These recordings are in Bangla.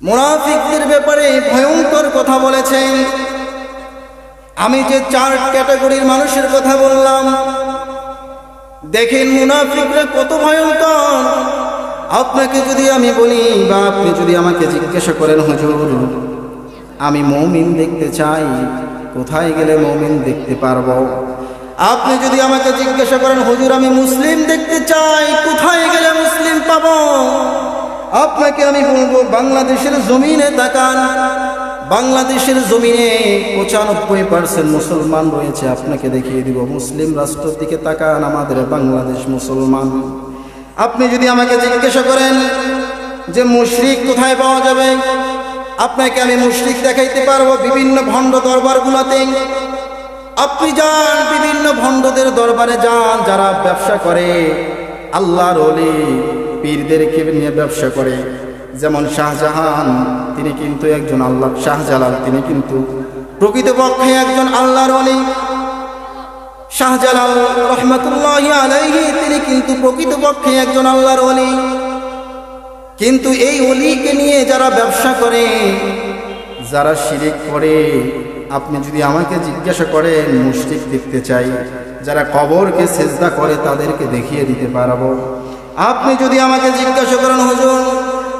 মুনাফিকদের ব্যাপারে ভয়ঙ্কর কথা বলেছেন। আমি যে চার ক্যাটাগরির মানুষের কথা বললাম, দেখেন মুনাফিকরা কত ভয়ঙ্কর। আপনাকে যদি আমি বলি বা আপনি যদি আমাকে জিজ্ঞাসা করেন, হুজুর, আমি মৌমিন দেখতে চাই, কোথায় গেলে মৌমিন দেখতে পারব? আপনি যদি আমাকে জিজ্ঞাসা করেন, হুজুর, আমি মুসলিম দেখতে চাই, কোথায় গেলে মুসলিম পাবো? আপনাকে আমি বলব, বাংলাদেশের জমিনে তাকান। বাংলাদেশের জমিনে পঁচানব্বই পার্সেন্ট মুসলমান রয়েছে, আপনাকে দেখিয়ে দিব। মুসলিম রাষ্ট্রের দিকে তাকান, আমাদের বাংলাদেশ মুসলমান। আপনি যদি আমাকে জিজ্ঞাসা করেন যে মুশরিক কোথায় পাওয়া যাবে, আপনাকে আমি মুশরিক দেখাইতে পারব বিভিন্ন ভণ্ড দরবারগুলোতে। আপনি যান বিভিন্ন ভণ্ডদের দরবারে যান, যারা ব্যবসা করে, আল্লাহর অলি পীরদেরকে নিয়ে ব্যবসা করে। যেমন শাহজাহান, তিনি কিন্তু একজন আল্লাহ, শাহজালাল, তিনি কিন্তু প্রকৃতপক্ষে একজন আল্লাহর অলি শাহজালাল রহমতুল্লাহ আলাইহি, তিনি কিন্তু প্রকৃতপক্ষে একজন আল্লাহর অলি কিন্তু এই অলিকে নিয়ে যারা ব্যবসা করে, যারা শিরিক করে, আপনি যদি আমাকে জিজ্ঞাসা করেন, মুশরিক দেখতে চাই। যারা কবরকে সেজদা করে, তাদেরকে দেখিয়ে দিতে পারব। আপনি যদি আমাকে জিজ্ঞাসা করেন, হুজুর,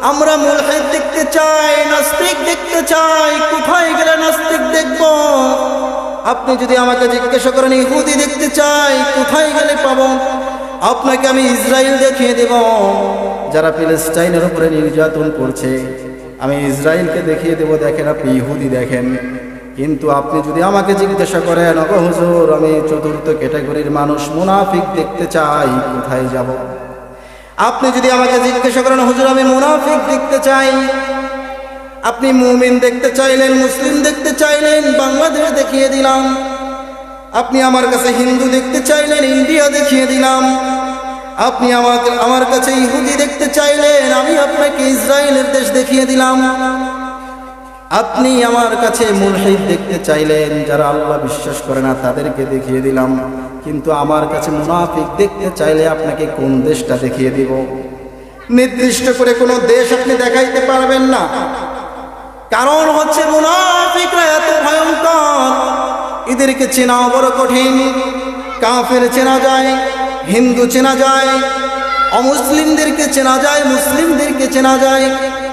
আমরা মুলহিদ দেখতে চাই, নাস্তিক দেখতে চাই, কোথায় গেলে নাস্তিক দেখব? আপনি যদি আমাকে জিজ্ঞাসা করেন, ইহুদি দেখতে চাই, কোথায় গেলে পাব? আপনাকে আমি ইসরায়েল দেখিয়ে দেব। যারা ফিলিস্টাইনের উপরে নির্যাতন করছে, আমি ইসরায়েলকে দেখিয়ে দেব, দেখেন আপনি ইহুদি দেখেন। কিন্তু আপনি যদি আমাকে জিজ্ঞাসা করেন অগ আমি চতুর্থ ক্যাটাগরির মানুষ, মুনাফিক দেখতে চাই, কোথায় যাব? আপনি যদি আমাকে জিজ্ঞাসা করেন, হুজুর, আমি মুনাফিক দেখতে চাই। আপনি মুমিন দেখতে চাইলেন, মুসলিম দেখতে চাইলেন, বাংলাদেশ দেখিয়ে দিলাম। আপনি আমার কাছে হিন্দু দেখতে চাইলেন, ইন্ডিয়া দেখিয়ে দিলাম। আপনি আমাকে, আমার কাছে ইহুদি দেখতে চাইলেন, আমি আপনাকে ইসরায়েলের দেশ দেখিয়ে দিলাম। আপনি আমার কাছে মুলহিদ দেখতে চাইলেন, যারা আল্লাহ বিশ্বাস করে না, তাদেরকে দেখিয়ে দিলাম। কিন্তু আমার কাছে মুনাফিক দেখতে চাইলে আপনাকে কোন দেশটা দেখিয়ে দিব? নির্দিষ্ট করে কোনো দেশ আপনি দেখাইতে পারবেন না। কারণ হচ্ছে মুনাফিকরা এত ভয়ঙ্কর। এদেরকে চেনাও বড় কঠিন। কাফের চেনা যায়, হিন্দু চেনা যায়, অমুসলিমদেরকে চেনা যায়, মুসলিমদেরকে চেনা যায়।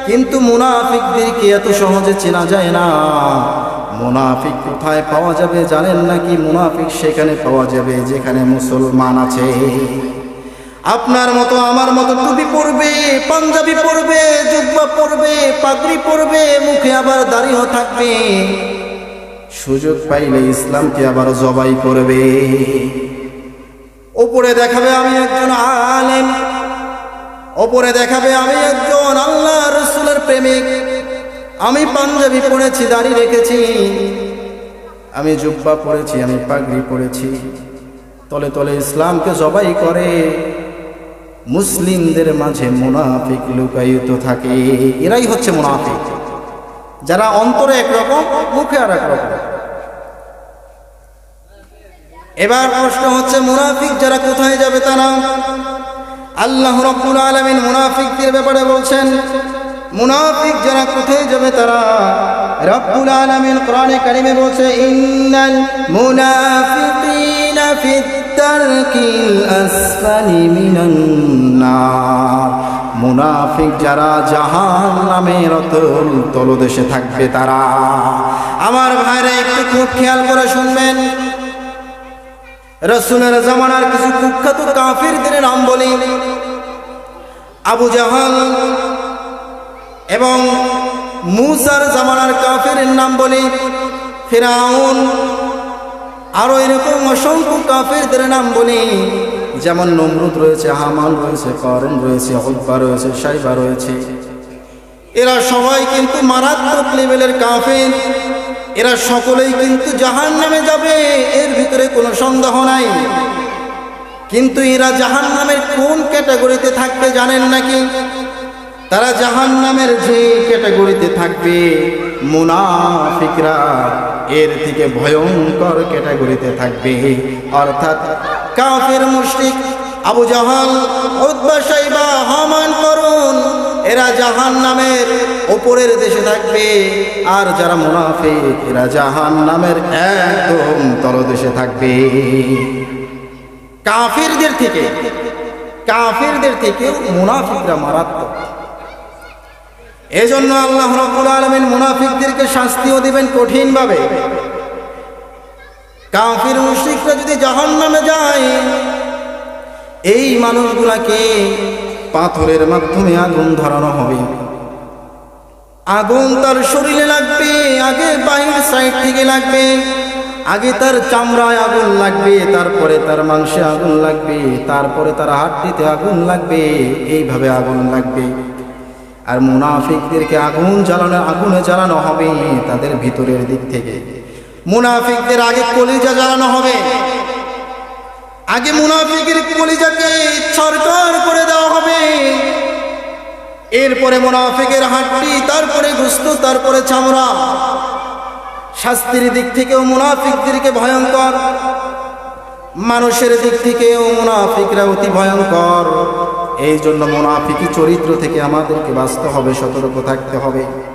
কিন্তু মুনাফিকদেরকে এত সহজে চেনা যায় না। মুনাফিক কোথায় পাওয়া যাবে জানেন নাকি? মুনাফিক সেখানে পাওয়া যাবে যেখানে মুসলমান আছে। আপনার মতো, আমার মতো টুপি পরবে, পাঞ্জাবি পরবে, জুব্বা পরবে, পাগড়ি পরবে, মুখে আবার দাড়িও থাকবে। সুযোগ পাইলে ইসলামকে আবার জবাই করবে। ওপরে দেখাবে আমি একজন আলেম, ওপরে দেখাবে আমি একজন আল্লাহ রসুলের প্রেমিক। আমি পাঞ্জাবি পড়েছি দাড়ি রেখেছি। আমি জুব্বা পড়েছি আমি পাগড়ি পড়েছি তলে তলে ইসলামকে জবাই করে। মুসলিমদের মাঝে মুনাফিক লুকায়িত থাকে। এরাই হচ্ছে মুনাফিক। যারা অন্তরে একরকম, মুখে আর একরকম। এবার প্রশ্ন হচ্ছে, মুনাফিক যারা কোথায় যাবে তারা? আল্লাহ রব্বুল আলমিন মুনাফিকদের ব্যাপারে বলছেন মুনাফিক যারা কোথায় যাবে তারা রব্বুল আলমিন কোরআনে কারিমে বলছে, ইন্নাল মুনাফিকিনা ফিদ দারকিল আসফালি মিনান নার। মুনাফিক যারা জাহান নামের অতল তলদেশে থাকবে তারা। আমার ভাইরা, একটু খুব খেয়াল করে শুনবেন। রসুলের জামানার কিছু কুখ্যাত কাফিরদের নাম বলি। আবু জাহাল এবং মুসার জামানার কাফের নাম বলি ফেরাউন। আরও এরকম অসংখ্য কাফিরদের নাম বলি, যেমন নমরুদ রয়েছে, হামান রয়েছে করণ রয়েছে হব্বা রয়েছে, সাইবা রয়েছে। এরা সবাই কিন্তু মারাত্মক লেভেলের কাফের। এরা সকলেই কিন্তু জাহান নামে যাবে, এর ভিতরে কোনো সন্দেহ নাই। কিন্তু এরা জাহান নামের কোন ক্যাটাগরিতে থাকবে জানেন নাকি? তারা জাহান নামের যে ক্যাটাগরিতে থাকবে, মুনাফিকরা এর থেকে ভয়ঙ্কর ক্যাটাগরিতে থাকবে। অর্থাৎ কাফের মুশরিক, আবু জাহাল উদ্বা সাইবা হামান করুন এরা জাহান নামের ওপরের দেশে থাকবে। আর যারা মুনাফিক, এরা জাহান নামের একদম তলদেশে থাকবে। কাফিরদের থেকে কাফিরদের থেকে মুনাফিকরা মারাত্মক। এজন্য আল্লাহ রব্বুল আলমিন মুনাফিকদেরকে শাস্তিও দিবেন কঠিনভাবে। কাফির মুশরিকরা যদি জাহান নামে যায়, এই মানুষগুলাকে পাথরের মাধ্যমে আগুন ধরানো হবে। আগুন তার শরীরে লাগবে, আগে বাইরের সাইড থেকে লাগবে, আগে তার চামড়ায় আগুন লাগবে, তারপরে তার মাংসে আগুন লাগবে, তারপরে তার হাড্ডিতে আগুন লাগবে, এইভাবে আগুন লাগবে। আর মুনাফিকদেরকে আগুন জ্বালানো, আগুনে জ্বালানো হবে তাদের ভিতরের দিক থেকে। মুনাফিকদের আগে কলিজা জ্বালানো হবে। আগে মুনাফিকের কলিজাকে সরকার করে দেওয়া হবে। এরপরে মুনাফিকের হাড্ডি তারপরে গুস্ত, তারপরে চামড়া। শাস্তির দিক থেকেও মুনাফিকদেরকে ভয়ঙ্কর। মানুষের দিক থেকেও মুনাফিকরা অতি ভয়ঙ্কর। এই জন্য মোনাফিকি চরিত্র থেকে আমাদেরকে বাঁচতে হবে সতর্ক থাকতে হবে।